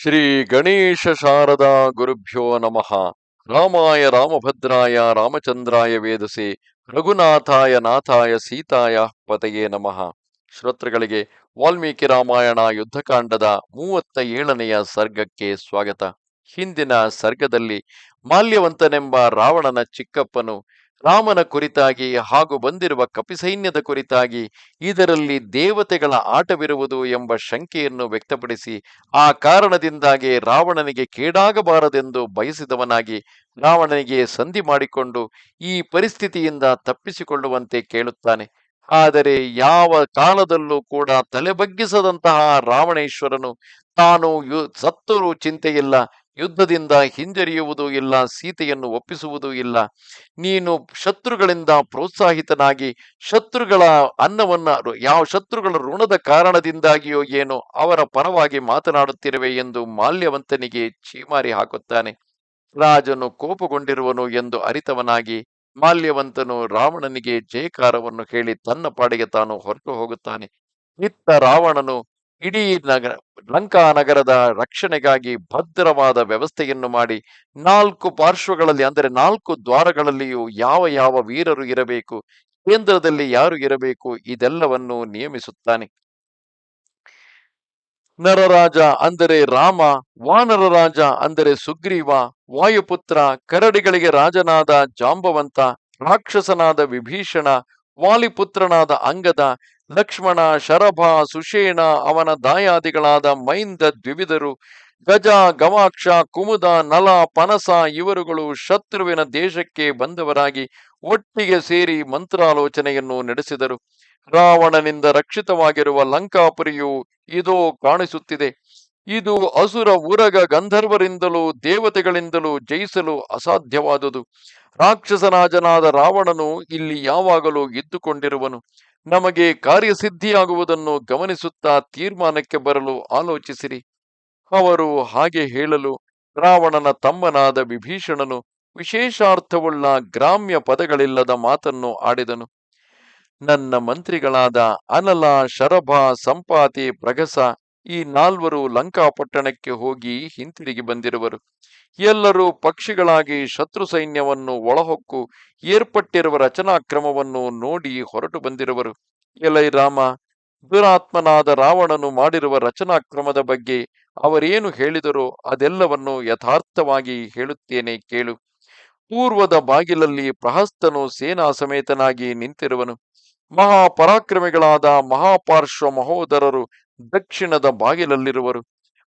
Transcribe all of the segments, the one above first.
ಶ್ರೀ ಗಣೇಶ ಶಾರದಾ ಗುರುಭ್ಯೋ ನಮಃ. ರಾಮಾಯ ರಾಮಭದ್ರಾಯ ರಾಮಚಂದ್ರಾಯ ವೇದಸೆ ರಘುನಾಥಾಯ ನಾಥಾಯ ಸೀತಾಯ ಪತೆಯೇ ನಮಃ. ಶ್ರೋತೃಗಳಿಗೆ ವಾಲ್ಮೀಕಿ ರಾಮಾಯಣ ಯುದ್ಧಕಾಂಡದ ಮೂವತ್ತ ಏಳನೆಯ ಸರ್ಗಕ್ಕೆ ಸ್ವಾಗತ. ಹಿಂದಿನ ಸರ್ಗದಲ್ಲಿ ಮಾಲ್ಯವಂತನೆಂಬ ರಾವಣನ ಚಿಕ್ಕಪ್ಪನು ರಾಮನ ಕುರಿತಾಗಿ ಹಾಗೂ ಬಂದಿರುವ ಕಪಿಸೈನ್ಯದ ಕುರಿತಾಗಿ ಇದರಲ್ಲಿ ದೇವತೆಗಳ ಆಟವಿರುವುದು ಎಂಬ ಶಂಕೆಯನ್ನು ವ್ಯಕ್ತಪಡಿಸಿ ಆ ಕಾರಣದಿಂದಾಗಿ ರಾವಣನಿಗೆ ಕೇಡಾಗಬಾರದೆಂದು ಬಯಸಿದವನಾಗಿ ರಾವಣನಿಗೆ ಸಂಧಿ ಮಾಡಿಕೊಂಡು ಈ ಪರಿಸ್ಥಿತಿಯಿಂದ ತಪ್ಪಿಸಿಕೊಳ್ಳುವಂತೆ ಕೇಳುತ್ತಾನೆ. ಆದರೆ ಯಾವ ಕಾಲದಲ್ಲೂ ಕೂಡ ತಲೆಬಗ್ಗಿಸದಂತಹ ರಾವಣೇಶ್ವರನು ತಾನು ಯು ಸತ್ತರೂ ಚಿಂತೆಯಿಲ್ಲ. ಯುದ್ಧದಿಂದ ಹಿಂಜರಿಯುವುದೂ ಇಲ್ಲ, ಸೀತೆಯನ್ನು ಒಪ್ಪಿಸುವುದೂ ಇಲ್ಲ. ನೀನು ಶತ್ರುಗಳಿಂದ ಪ್ರೋತ್ಸಾಹಿತನಾಗಿ ಶತ್ರುಗಳ ಅನ್ನವನ್ನ ಯಾವ ಶತ್ರುಗಳ ಋಣದ ಕಾರಣದಿಂದಾಗಿಯೋ ಏನೋ ಅವರ ಪರವಾಗಿ ಮಾತನಾಡುತ್ತಿರುವೆ ಎಂದು ಮಾಲ್ಯವಂತನಿಗೆ ಚೀಮಾರಿ ಹಾಕುತ್ತಾನೆ. ರಾಜನು ಕೋಪಗೊಂಡಿರುವನು ಎಂದು ಅರಿತವನಾಗಿ ಮಾಲ್ಯವಂತನು ರಾವಣನಿಗೆ ಜಯಕಾರವನ್ನು ಹೇಳಿ ತನ್ನ ಪಾಡಿಗೆ ತಾನು ಹೊರಟು ಹೋಗುತ್ತಾನೆ. ಇತ್ತ ರಾವಣನು ಇಡೀ ನಗರ, ಲಂಕಾ ನಗರದ ರಕ್ಷಣೆಗಾಗಿ ಭದ್ರವಾದ ವ್ಯವಸ್ಥೆಯನ್ನು ಮಾಡಿ ನಾಲ್ಕು ಪಾರ್ಶ್ವಗಳಲ್ಲಿ, ಅಂದರೆ ನಾಲ್ಕು ದ್ವಾರಗಳಲ್ಲಿಯೂ ಯಾವ ಯಾವ ವೀರರು ಇರಬೇಕು, ಕೇಂದ್ರದಲ್ಲಿ ಯಾರು ಇರಬೇಕು, ಇದೆಲ್ಲವನ್ನು ನಿಯಮಿಸುತ್ತಾನೆ. ನರರಾಜ ಅಂದರೆ ರಾಮ, ವಾನರ ರಾಜ ಅಂದರೆ ಸುಗ್ರೀವ, ವಾಯುಪುತ್ರ, ಕರಡಿಗಳಿಗೆ ರಾಜನಾದ ಜಾಂಬವಂತ, ರಾಕ್ಷಸನಾದ ವಿಭೀಷಣ ವಾಲಿಪುತ್ರನಾದ ಅಂಗದ, ಲಕ್ಷ್ಮಣ, ಶರಭ, ಸುಷೇಣ, ಅವನ ದಾಯಾದಿಗಳಾದ ಮೈಂದ ದ್ವಿವಿಧರು ಗಜ, ಗವಾಕ್ಷ, ಕುಮುದ, ನಲ, ಪನಸ ಇವರುಗಳು ಶತ್ರುವಿನ ದೇಶಕ್ಕೆ ಬಂದವರಾಗಿ ಒಟ್ಟಿಗೆ ಸೇರಿ ಮಂತ್ರಾಲೋಚನೆಯನ್ನು ನಡೆಸಿದರು. ರಾವಣನಿಂದ ರಕ್ಷಿತವಾಗಿರುವ ಲಂಕಾಪುರಿಯು ಇದೋ ಕಾಣಿಸುತ್ತಿದೆ. ಇದು ಅಸುರ ಉರಗ ಗಂಧರ್ವರಿಂದಲೂ ದೇವತೆಗಳಿಂದಲೂ ಜಯಿಸಲು ಅಸಾಧ್ಯವಾದುದು. ರಾಕ್ಷಸರಾಜನಾದ ರಾವಣನು ಇಲ್ಲಿ ಯಾವಾಗಲೂ ಇದ್ದುಕೊಂಡಿರುವನು. ನಮಗೆ ಕಾರ್ಯಸಿದ್ಧಿಯಾಗುವುದನ್ನು ಗಮನಿಸುತ್ತಾ ತೀರ್ಮಾನಕ್ಕೆ ಬರಲು ಆಲೋಚಿಸಿರಿ. ಅವರು ಹಾಗೆ ಹೇಳಲು ರಾವಣನ ತಮ್ಮನಾದ ವಿಭೀಷಣನು ವಿಶೇಷಾರ್ಥವುಳ್ಳ ಗ್ರಾಮ್ಯ ಪದಗಳಿಲ್ಲದ ಮಾತನ್ನು ಆಡಿದನು. ನನ್ನ ಮಂತ್ರಿಗಳಾದ ಅನಲ, ಶರಭ, ಸಂಪಾತಿ, ಪ್ರಗಸ ಈ ನಾಲ್ವರು ಲಂಕಾಪಟ್ಟಣಕ್ಕೆ ಹೋಗಿ ಹಿಂತಿರುಗಿ ಬಂದಿರುವರು. ಎಲ್ಲರೂ ಪಕ್ಷಿಗಳಾಗಿ ಶತ್ರು ಸೈನ್ಯವನ್ನು ಒಳಹೊಕ್ಕು ಏರ್ಪಟ್ಟಿರುವ ರಚನಾಕ್ರಮವನ್ನು ನೋಡಿ ಹೊರಟು ಬಂದಿರುವರು. ಎಲೈ ರಾಮ, ದುರಾತ್ಮನಾದ ರಾವಣನು ಮಾಡಿರುವ ರಚನಾಕ್ರಮದ ಬಗ್ಗೆ ಅವರೇನು ಹೇಳಿದರೋ ಅದೆಲ್ಲವನ್ನು ಯಥಾರ್ಥವಾಗಿ ಹೇಳುತ್ತೇನೆ ಕೇಳು. ಪೂರ್ವದ ಬಾಗಿಲಲ್ಲಿ ಪ್ರಹಸ್ತನು ಸೇನಾ ಸಮೇತನಾಗಿ ನಿಂತಿರುವನು. ಮಹಾಪರಾಕ್ರಮಿಗಳಾದ ಮಹಾಪಾರ್ಶ್ವ ಮಹೋದರರು ದಕ್ಷಿಣದ ಬಾಗಿಲಲ್ಲಿರುವರು.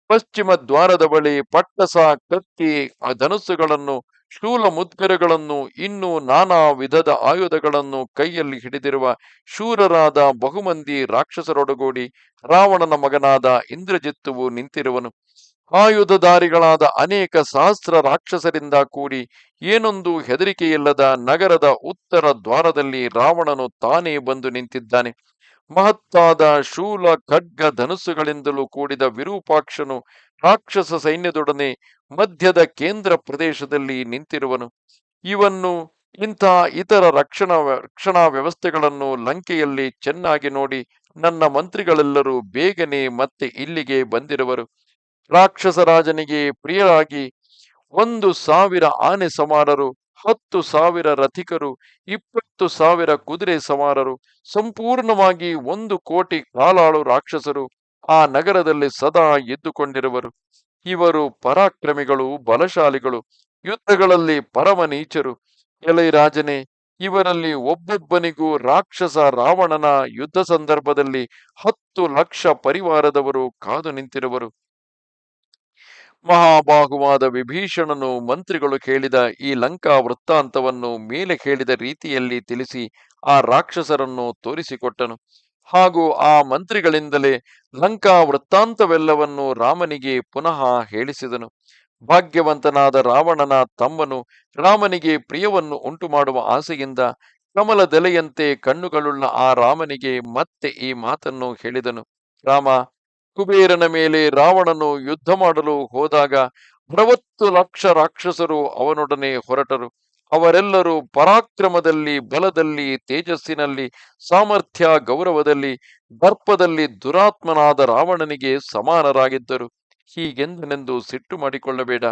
ಪಶ್ಚಿಮ ದ್ವಾರದ ಬಳಿ ಪಟ್ಟಸ, ಕತ್ತಿ ಧನುಸ್ಸುಗಳನ್ನು, ಶೂಲ ಮುದ್ಗರಗಳನ್ನು ಇನ್ನೂ ನಾನಾ ವಿಧದ ಆಯುಧಗಳನ್ನು ಕೈಯಲ್ಲಿ ಹಿಡಿದಿರುವ ಶೂರರಾದ ಬಹುಮಂದಿ ರಾಕ್ಷಸರೊಡಗೂಡಿ ರಾವಣನ ಮಗನಾದ ಇಂದ್ರಜಿತ್ತುವು ನಿಂತಿರುವನು. ಆಯುಧಧಾರಿಗಳಾದ ಅನೇಕ ಸಹಸ್ರ ರಾಕ್ಷಸರಿಂದ ಕೂಡಿ ಏನೊಂದು ಹೆದರಿಕೆಯಿಲ್ಲದ ನಗರದ ಉತ್ತರ ದ್ವಾರದಲ್ಲಿ ರಾವಣನು ತಾನೇ ಬಂದು ನಿಂತಿದ್ದಾನೆ. ಮಹತ್ತಾದ ಶೂಲ ಖಡ್ಗ ಧನುಸ್ಸುಗಳಿಂದಲೂ ಕೂಡಿದ ವಿರೂಪಾಕ್ಷನು ರಾಕ್ಷಸ ಸೈನ್ಯದೊಡನೆ ಮಧ್ಯದ ಕೇಂದ್ರ ಪ್ರದೇಶದಲ್ಲಿ ನಿಂತಿರುವನು. ಇವನ್ನು ಇಂತಹ ಇತರ ರಕ್ಷಣಾ ರಕ್ಷಣಾ ವ್ಯವಸ್ಥೆಗಳನ್ನು ಲಂಕೆಯಲ್ಲಿ ಚೆನ್ನಾಗಿ ನೋಡಿ ನನ್ನ ಮಂತ್ರಿಗಳೆಲ್ಲರೂ ಬೇಗನೆ ಮತ್ತೆ ಇಲ್ಲಿಗೆ ಬಂದಿರುವರು. ರಾಕ್ಷಸ ರಾಜನಿಗೆ ಪ್ರಿಯರಾಗಿ ಒಂದು ಸಾವಿರ ಆನೆ ಸವಾರರು ಹತ್ತು ಸಾವಿರ ರಥಿಕರು, ಇಪ್ಪತ್ತು ಸಾವಿರ ಕುದುರೆ ಸವಾರರು, ಸಂಪೂರ್ಣವಾಗಿ ಒಂದು ಕೋಟಿ ಕಾಲಾಳು ರಾಕ್ಷಸರು ಆ ನಗರದಲ್ಲಿ ಸದಾ ಎದ್ದುಕೊಂಡಿರುವರು ಇವರು ಪರಾಕ್ರಮಿಗಳು, ಬಲಶಾಲಿಗಳು, ಯುದ್ಧಗಳಲ್ಲಿ ಪರಮ ನೀಚರು ಎಲೈ ರಾಜನೇ ಇವರಲ್ಲಿ ಒಬ್ಬೊಬ್ಬನಿಗೂ ರಾಕ್ಷಸ ರಾವಣನ ಯುದ್ಧ ಸಂದರ್ಭದಲ್ಲಿ ಹತ್ತು ಲಕ್ಷ ಪರಿವಾರದವರು ಕಾದು ನಿಂತಿರುವರು. ಮಹಾಬಾಹುವಾದ ವಿಭೀಷಣನು ಮಂತ್ರಿಗಳು ಕೇಳಿದ ಈ ಲಂಕಾ ವೃತ್ತಾಂತವನ್ನು ಮೇಲೆ ಹೇಳಿದ ರೀತಿಯಲ್ಲಿ ತಿಳಿಸಿ ಆ ರಾಕ್ಷಸರನ್ನು ತೋರಿಸಿಕೊಟ್ಟನು. ಹಾಗೂ ಆ ಮಂತ್ರಿಗಳಿಂದಲೇ ಲಂಕಾ ವೃತ್ತಾಂತವೆಲ್ಲವನ್ನು ರಾಮನಿಗೆ ಪುನಃ ಹೇಳಿಸಿದನು. ಭಾಗ್ಯವಂತನಾದ ರಾವಣನ ತಮ್ಮನು ರಾಮನಿಗೆ ಪ್ರಿಯವನ್ನು ಉಂಟು ಮಾಡುವ ಆಸೆಯಿಂದ ಕಮಲದೆಲೆಯಂತೆ ಕಣ್ಣುಗಳುಳ್ಳ ಆ ರಾಮನಿಗೆ ಮತ್ತೆ ಈ ಮಾತನ್ನು ಹೇಳಿದನು. ರಾಮ ಕುಬೇರನ ಮೇಲೆ ರಾವಣನು ಯುದ್ಧ ಮಾಡಲು ಹೋದಾಗ ಅರವತ್ತು ಲಕ್ಷ ರಾಕ್ಷಸರು ಅವನೊಡನೆ ಹೊರಟರು. ಅವರೆಲ್ಲರೂ ಪರಾಕ್ರಮದಲ್ಲಿ, ಬಲದಲ್ಲಿ, ತೇಜಸ್ಸಿನಲ್ಲಿ, ಸಾಮರ್ಥ್ಯ, ಗೌರವದಲ್ಲಿ, ದರ್ಪದಲ್ಲಿ ದುರಾತ್ಮನಾದ ರಾವಣನಿಗೆ ಸಮಾನರಾಗಿದ್ದರು. ಹೀಗೆಂದನೆಂದು ಸಿಟ್ಟು ಮಾಡಿಕೊಳ್ಳಬೇಡ.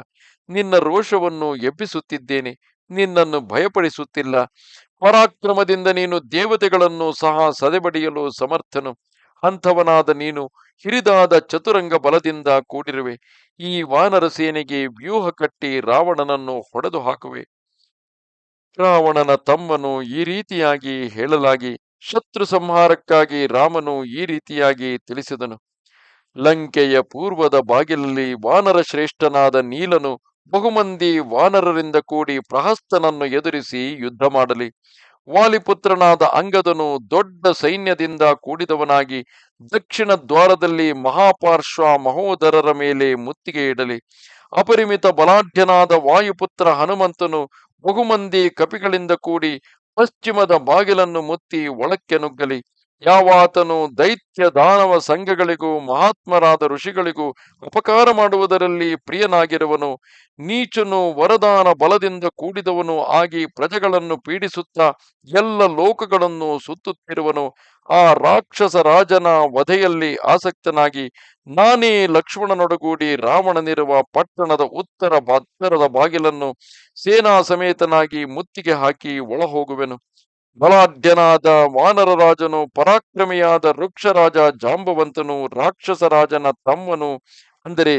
ನಿನ್ನ ರೋಷವನ್ನು ಎಬ್ಬಿಸುತ್ತಿದ್ದೇನೆ. ನಿನ್ನನ್ನು ಭಯಪಡಿಸುತ್ತಿಲ್ಲ. ಪರಾಕ್ರಮದಿಂದ ನೀನು ದೇವತೆಗಳನ್ನು ಸಹ ಸದೆಬಡಿಯಲು ಸಮರ್ಥನು. ಅಂಥವನಾದ ನೀನು ಹಿರಿದಾದ ಚತುರಂಗ ಬಲದಿಂದ ಕೂಡಿರುವೆ. ಈ ವಾನರ ಸೇನೆಗೆ ವ್ಯೂಹ ಕಟ್ಟಿ ರಾವಣನನ್ನು ಹೊಡೆದು ಹಾಕುವೆ. ರಾವಣನ ತಮ್ಮನು ಈ ರೀತಿಯಾಗಿ ಹೇಳಲಾಗಿ, ಶತ್ರು ಸಂಹಾರಕ್ಕಾಗಿ ರಾಮನು ಈ ರೀತಿಯಾಗಿ ತಿಳಿಸಿದನು. ಲಂಕೆಯ ಪೂರ್ವದ ಬಾಗಿಲಲ್ಲಿ ವಾನರ ಶ್ರೇಷ್ಠನಾದ ನೀಲನು ಬಹುಮಂದಿ ವಾನರರಿಂದ ಕೂಡಿ ಪ್ರಹಸ್ತನನ್ನು ಎದುರಿಸಿ ಯುದ್ಧ ಮಾಡಲಿ. ವಾಲಿಪುತ್ರನಾದ ಅಂಗದನು ದೊಡ್ಡ ಸೈನ್ಯದಿಂದ ಕೂಡಿದವನಾಗಿ ದಕ್ಷಿಣ ದ್ವಾರದಲ್ಲಿ ಮಹಾಪಾರ್ಶ್ವ ಮಹೋದರರ ಮೇಲೆ ಮುತ್ತಿಗೆ ಇಡಲಿ. ಅಪರಿಮಿತ ಬಲಾಢ್ಯನಾದ ವಾಯುಪುತ್ರ ಹನುಮಂತನು ಬಹುಮಂದಿ ಕಪಿಗಳಿಂದ ಕೂಡಿ ಪಶ್ಚಿಮದ ಬಾಗಿಲನ್ನು ಮುತ್ತಿ ಒಳಕ್ಕೆ ನುಗ್ಗಲಿ. ಯಾವಾತನು ದೈತ್ಯ ದಾನವ ಸಂಘಗಳಿಗೂ, ಮಹಾತ್ಮರಾದ ಋಷಿಗಳಿಗೂ ಉಪಕಾರ ಮಾಡುವುದರಲ್ಲಿ ಪ್ರಿಯನಾಗಿರುವನು. ನೀಚನು ವರದಾನ ಬಲದಿಂದ ಕೂಡಿದವನು ಆಗಿ ಪ್ರಜೆಗಳನ್ನು ಪೀಡಿಸುತ್ತಾ ಎಲ್ಲ ಲೋಕಗಳನ್ನು ಸುತ್ತುತ್ತಿರುವನು. ಆ ರಾಕ್ಷಸ ರಾಜನ ವಧೆಯಲ್ಲಿ ಆಸಕ್ತನಾಗಿ ನಾನೇ ಲಕ್ಷ್ಮಣನೊಡಗೂಡಿ ರಾವಣನಿರುವ ಪಟ್ಟಣದ ಉತ್ತರ ಭತ್ತರದ ಬಾಗಿಲನ್ನು ಸೇನಾ ಸಮೇತನಾಗಿ ಮುತ್ತಿಗೆ ಹಾಕಿ ಒಳ ಹೋಗುವೆನು ಬಲಾಢ್ಯನಾದ ವಾನರ ರಾಜನು, ಪರಾಕ್ರಮಿಯಾದ ವೃಕ್ಷರಾಜ ಜಾಂಬವಂತನು, ರಾಕ್ಷಸ ರಾಜನ ತಮ್ಮನು, ಅಂದರೆ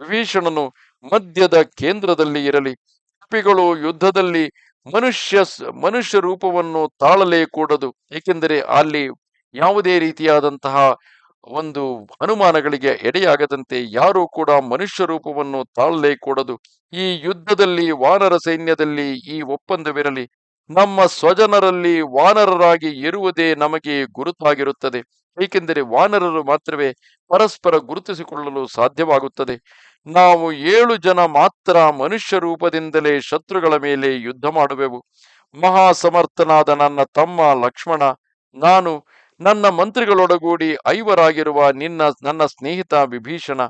ವಿಭೀಷಣನು ಮಧ್ಯದ ಕೇಂದ್ರದಲ್ಲಿ ಇರಲಿ. ಕಪಿಗಳು ಯುದ್ಧದಲ್ಲಿ ಮನುಷ್ಯ ಮನುಷ್ಯ ರೂಪವನ್ನು ತಾಳಲೇ ಕೂಡದು. ಏಕೆಂದರೆ ಅಲ್ಲಿ ಯಾವುದೇ ರೀತಿಯಾದಂತಹ ಒಂದು ಅನುಮಾನಗಳಿಗೆ ಎಡೆಯಾಗದಂತೆ ಯಾರೂ ಕೂಡ ಮನುಷ್ಯ ರೂಪವನ್ನು ತಾಳಲೇ ಕೂಡದು. ಈ ಯುದ್ಧದಲ್ಲಿ ವಾನರ ಸೈನ್ಯದಲ್ಲಿ ಈ ಒಪ್ಪಂದವಿರಲಿ. ನಮ್ಮ ಸ್ವಜನರಲ್ಲಿ ವಾನರರಾಗಿ ಇರುವುದೇ ನಮಗೆ ಗುರುತಾಗಿರುತ್ತದೆ. ಏಕೆಂದರೆ ವಾನರರು ಮಾತ್ರವೇ ಪರಸ್ಪರ ಗುರುತಿಸಿಕೊಳ್ಳಲು ಸಾಧ್ಯವಾಗುತ್ತದೆ. ನಾವು ಏಳು ಜನ ಮಾತ್ರ ಮನುಷ್ಯ ರೂಪದಿಂದಲೇ ಶತ್ರುಗಳ ಮೇಲೆ ಯುದ್ಧ ಮಾಡುವೆವು. ಮಹಾ ಸಮರ್ಥನಾದ ನನ್ನ ತಮ್ಮ ಲಕ್ಷ್ಮಣ, ನಾನು ನನ್ನ ಮಂತ್ರಿಗಳೊಡಗೂಡಿ ಐವರಾಗಿರುವ ನಿನ್ನ, ನನ್ನ ಸ್ನೇಹಿತ ವಿಭೀಷಣ.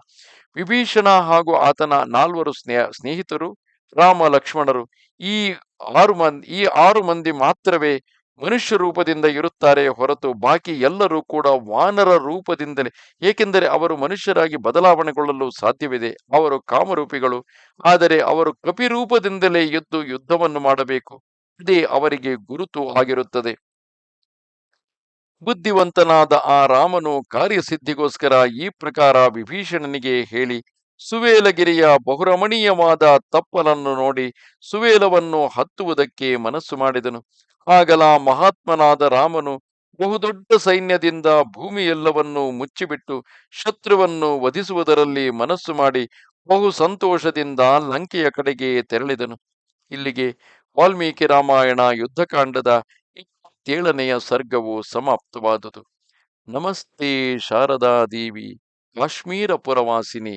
ವಿಭೀಷಣ ಹಾಗೂ ಆತನ ನಾಲ್ವರು ಸ್ನೇಹ, ಸ್ನೇಹಿತರು ರಾಮ ಲಕ್ಷ್ಮಣರು. ಈ ಆರು ಮಂದಿ, ಈ ಆರು ಮಂದಿ ಮಾತ್ರವೇ ಮನುಷ್ಯ ರೂಪದಿಂದ ಇರುತ್ತಾರೆ ಹೊರತು ಬಾಕಿ ಎಲ್ಲರೂ ಕೂಡ ವಾನರ ರೂಪದಿಂದಲೇ. ಏಕೆಂದರೆ ಅವರು ಮನುಷ್ಯರಾಗಿ ಬದಲಾವಣೆಗೊಳ್ಳಲು ಸಾಧ್ಯವಿದೆ. ಅವರು ಕಾಮರೂಪಿಗಳು, ಆದರೆ ಅವರು ಕಪಿರೂಪದಿಂದಲೇ ಎದ್ದು ಯುದ್ಧವನ್ನು ಮಾಡಬೇಕು. ಅದೇ ಅವರಿಗೆ ಗುರುತು ಆಗಿರುತ್ತದೆ. ಬುದ್ಧಿವಂತನಾದ ಆ ರಾಮನು ಕಾರ್ಯಸಿದ್ಧಿಗೋಸ್ಕರ ಈ ಪ್ರಕಾರ ವಿಭೀಷಣನಿಗೆ ಹೇಳಿ ಸುವೇಲಗಿರಿಯ ಬಹುರಮಣೀಯವಾದ ತಪ್ಪಲನ್ನು ನೋಡಿ ಸುವೇಲವನ್ನು ಹತ್ತುವುದಕ್ಕೆ ಮನಸ್ಸು ಮಾಡಿದನು. ಆಗಲ ಮಹಾತ್ಮನಾದ ರಾಮನು ಬಹುದೊಡ್ಡ ಸೈನ್ಯದಿಂದ ಭೂಮಿಯೆಲ್ಲವನ್ನು ಮುಚ್ಚಿಬಿಟ್ಟು ಶತ್ರುವನ್ನು ವಧಿಸುವುದರಲ್ಲಿ ಮನಸ್ಸು ಮಾಡಿ ಬಹು ಸಂತೋಷದಿಂದ ಲಂಕೆಯ ಕಡೆಗೆ ತೆರಳಿದನು. ಇಲ್ಲಿಗೆ ವಾಲ್ಮೀಕಿ ರಾಮಾಯಣ ಯುದ್ಧಕಾಂಡದ ಇಪ್ಪತ್ತೇಳನೆಯ ಸರ್ಗವು ಸಮಾಪ್ತವಾದುದು. ನಮಸ್ತೆ ಶಾರದಾ ದೇವಿ ಕಾಶ್ಮೀರ ಪುರವಾಸಿನಿ.